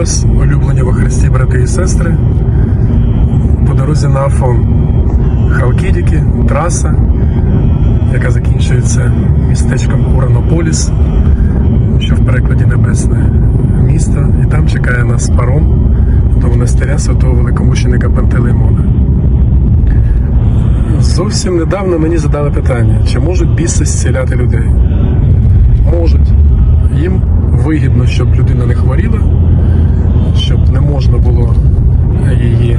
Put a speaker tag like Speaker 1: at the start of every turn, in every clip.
Speaker 1: вас, улюблені во Христі, брати і сестри. По дорозі на Афон. Халкідіки, траса, яка закінчується містечком Уранополіс, що в перекладі небесне місто. І там чекає нас паром до монастиря святого великомученика Пантелеймона. Зовсім недавно мені задали питання, чи можуть біси зціляти людей? Можуть. Їм вигідно, щоб людина не хворіла, не можна було її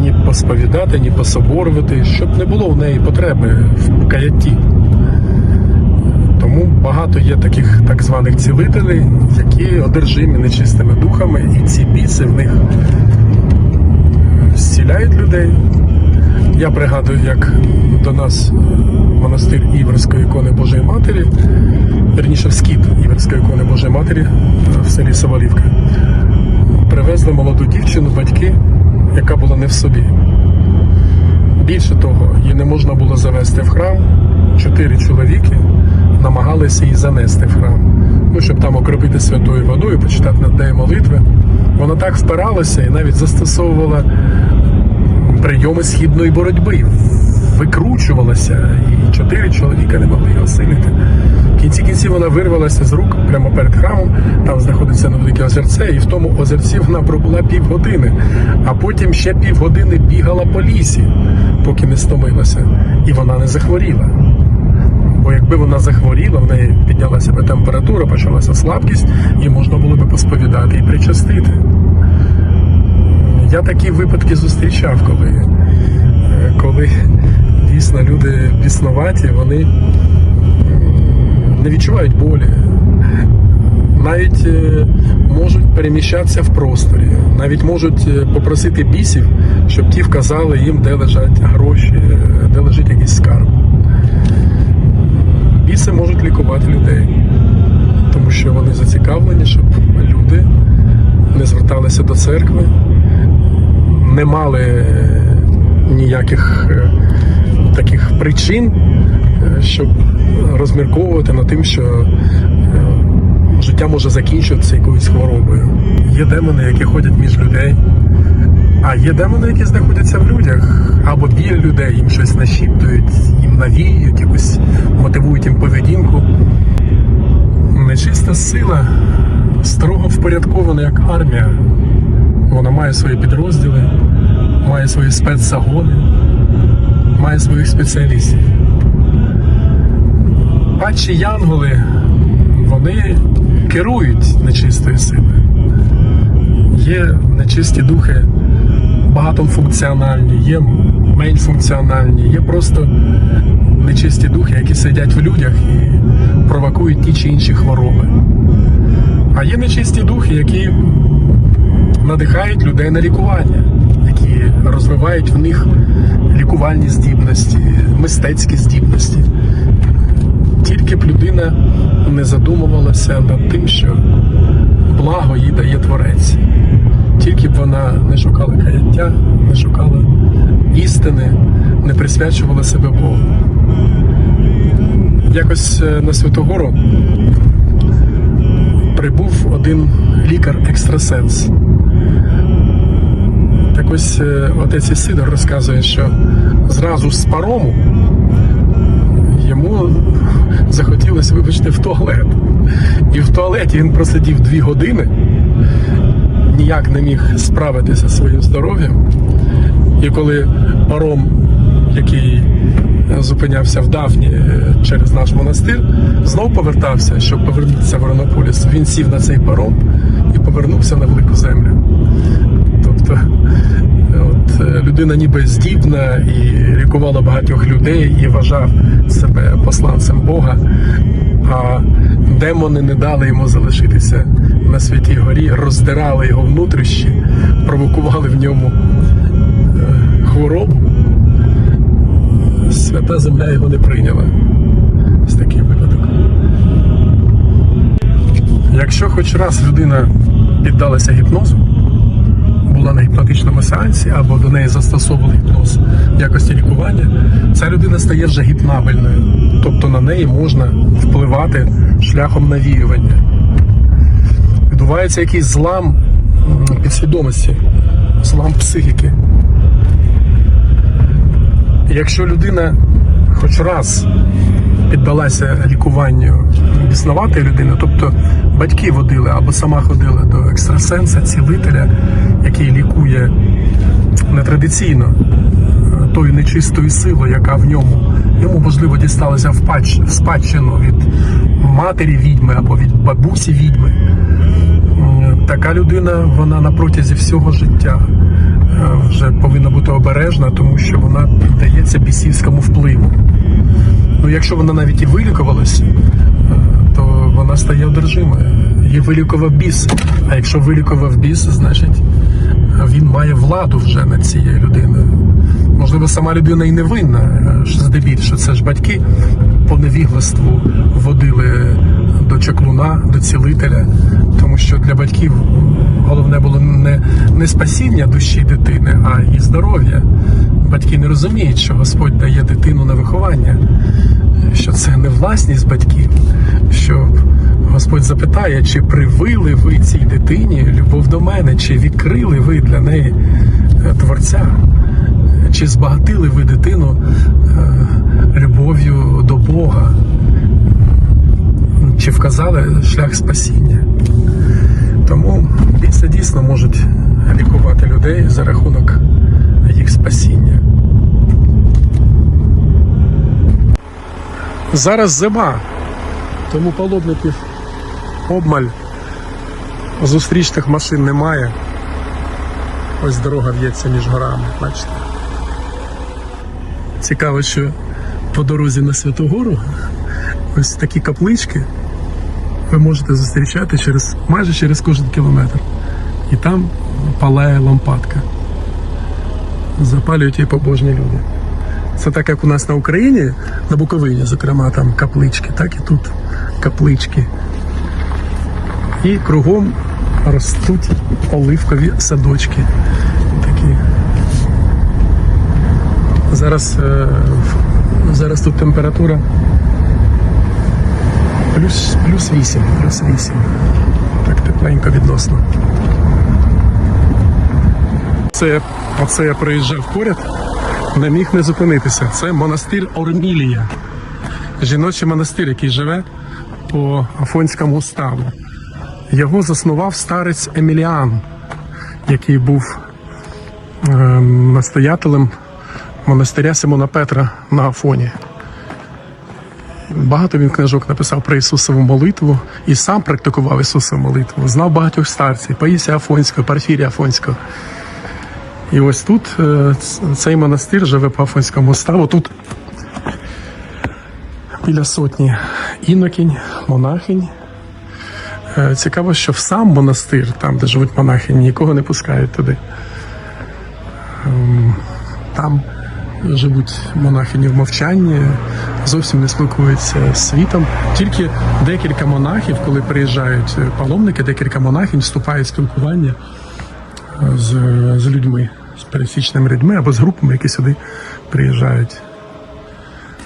Speaker 1: ні посповідати, ні пособорювати, щоб не було в неї потреби в каятті. Тому багато є таких так званих цілителей, які одержимі нечистими духами, і ці біси в них зціляють людей. Я пригадую, як до нас монастир Іверської ікони Божої Матері, верніше в скіт Іверської ікони Божої Матері е, в селі Савалівка, привезли молоду дівчину, батьки, яка була не в собі. Більше того, її не можна було завести в храм. Чотири чоловіки намагалися її занести в храм. Ну, щоб там окропити святою водою, почитати над нею молитви. Вона так впиралася і навіть застосовувала прийоми східної боротьби. Викручувалася, і чотири чоловіка не могли її осилити. В кінці вона вирвалася з рук прямо перед храмом. Там знаходиться невелике озерце, і в тому озерці вона пробула півгодини, а потім ще півгодини бігала по лісі, поки не стомилася. І вона не захворіла. Бо якби вона захворіла, в неї піднялася би температура, почалася слабкість, і можна було би посповідати і причастити. Я такі випадки зустрічав, коли, е, коли дійсно люди біснуваті, вони не відчувають болі, навіть е, можуть переміщатися в просторі, навіть можуть е, попросити бісів, щоб ті вказали їм, де лежать гроші, е, де лежить якийсь скарб. Біси можуть лікувати людей, тому що вони зацікавлені, щоб люди не зверталися до церкви, не мали ніяких таких причин, щоб розмірковувати над тим, що е, життя може закінчуватися якоюсь хворобою. Є демони, які ходять між людей, а є демони, які знаходяться в людях або біля людей, їм щось нашіптують, їм навіюють, якусь мотивують їм поведінку. Нечиста сила строго впорядкована як армія. Вона має свої підрозділи, має свої спецзагони, має своїх спеціалістів. Падші янголи, вони керують нечистою силою. Є нечисті духи багатофункціональні, є менш функціональні, є просто нечисті духи, які сидять в людях і провокують ті чи інші хвороби. А є нечисті духи, які надихають людей на лікування, які розвивають в них лікувальні здібності, мистецькі здібності. Не задумувалася над тим, що благо їй дає творець. Тільки б вона не шукала каяття, не шукала істини, не присвячувала себе Богу. Якось е, на Святогору прибув один лікар-екстрасенс. Так ось е, отець Ісидор розказує, що зразу з парому йому захотілося, вибачте, в туалет. І в туалеті він просидів дві години, ніяк не міг справитися зі своїм здоров'ям. І коли паром, який зупинявся в Дафні е, через наш монастир, знов повертався, щоб повернутися в Ронополіс, він сів на цей паром і повернувся на велику землю. Тобто, е, людина ніби здібна і лікувала багатьох людей, і вважав себе посланцем Бога. А демони не дали йому залишитися на святій горі, роздирали його внутрішні, провокували в ньому е, хворобу. Свята земля його не прийняла. Ось такий випадок. Якщо хоч раз людина піддалася гіпнозу, була гіпнотичному сеансі або до неї застосовували гіпноз в якості лікування, ця людина стає вже гіпнабельною. Тобто на неї можна впливати шляхом навіювання. відбувається якийсь злам підсвідомості, злам психіки. Якщо людина хоч раз піддалася лікуванню біснуватої людини, тобто батьки водили або сама ходила до екстрасенса, цілителя, який лікує нетрадиційно е, тою нечистою силою, яка в ньому йому можливо дісталася в спадщину від матері відьми або від бабусі відьми. Така людина, вона на протязі всього життя е, вже повинна бути обережна, тому що вона піддається бісівському впливу. Ну, якщо вона навіть і вилікувалась, е, то вона стає одержимою. Її вилікував біс. А якщо вилікував біс, значить е, він має владу вже над цією людиною. Можливо, сама людина і не винна, е, здебільшого це ж батьки по невігластву водили до чаклуна, до цілителя, тому що для батьків головне було не, не спасіння душі дитини, а її здоров'я. Батьки не розуміють, що Господь дає дитину на виховання, власність батьків, що Господь запитає, чи привили ви цій дитині любов до мене, чи відкрили ви для неї е, Творця, чи збагатили ви дитину е, любов'ю до Бога, чи вказали шлях спасіння. Тому біси дійсно можуть лікувати людей за рахунок їх спасіння. Зараз зима, тому паломників обмаль. Зустрічних машин немає. Ось дорога в'ється між горами, бачите. Цікаво, що по дорозі на Святогору ось такі каплички ви можете зустрічати через майже через кожен кілометр. І там палає лампадка. Запалюють її побожні люди. Це так, як у нас на Україні, на Буковині, зокрема, там каплички, так і тут каплички. І кругом ростуть оливкові садочки. Такі. Зараз, е, зараз тут температура плюс, плюс 8, плюс 8. Так тепленько відносно. Це, оце я проїжджав поряд, не міг не зупинитися. Це монастир Ормілія. Жіночий монастир, який живе по Афонському ставу. Його заснував старець Еміліан, який був ем, настоятелем монастиря Симона Петра на Афоні. Багато він книжок написав про Ісусову молитву і сам практикував Ісусову молитву. Знав багатьох старців, Паїсія Афонського, Парфірія Афонського. І ось тут е, цей монастир живе по Афонському ставу. Тут біля сотні інокінь, монахинь. Е, Цікаво, що в сам монастир, там, де живуть монахині, нікого не пускають туди. Ем, Там живуть монахині в мовчанні, зовсім не спілкуються з світом. Тільки декілька монахів, коли приїжджають паломники, декілька монахинь вступають в спілкування е, з, з людьми, з пересічними людьми або з групами, які сюди приїжджають.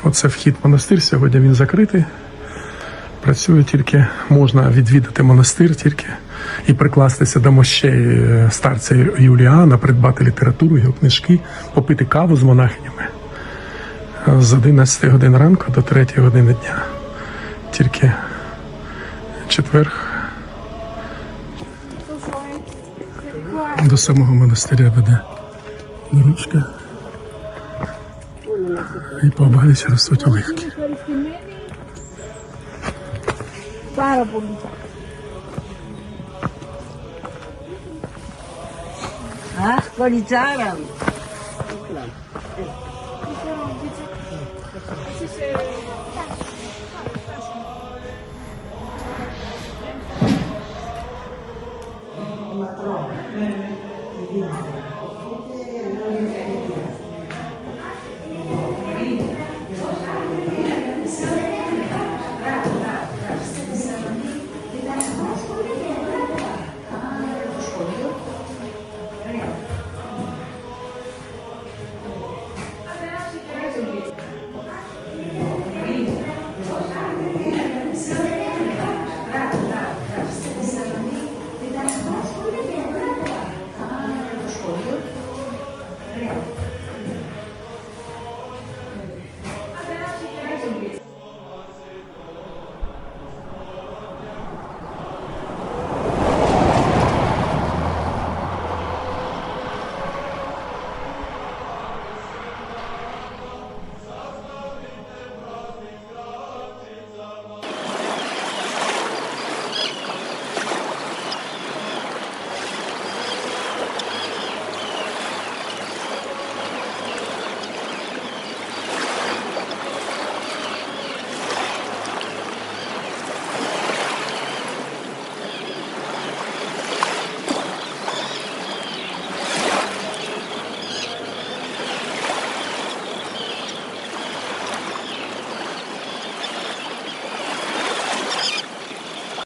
Speaker 1: Оце вхід в монастир. Сьогодні він закритий. Працює тільки можна відвідати монастир тільки і прикластися до мощей е, старця Юліана, придбати літературу, його книжки, попити каву з монахинями Е, з 11 годин ранку до 3 години дня. Тільки четвер до самого монастиря веде річка. І побаліч ростуть оливки.
Speaker 2: Ах, поліцарам!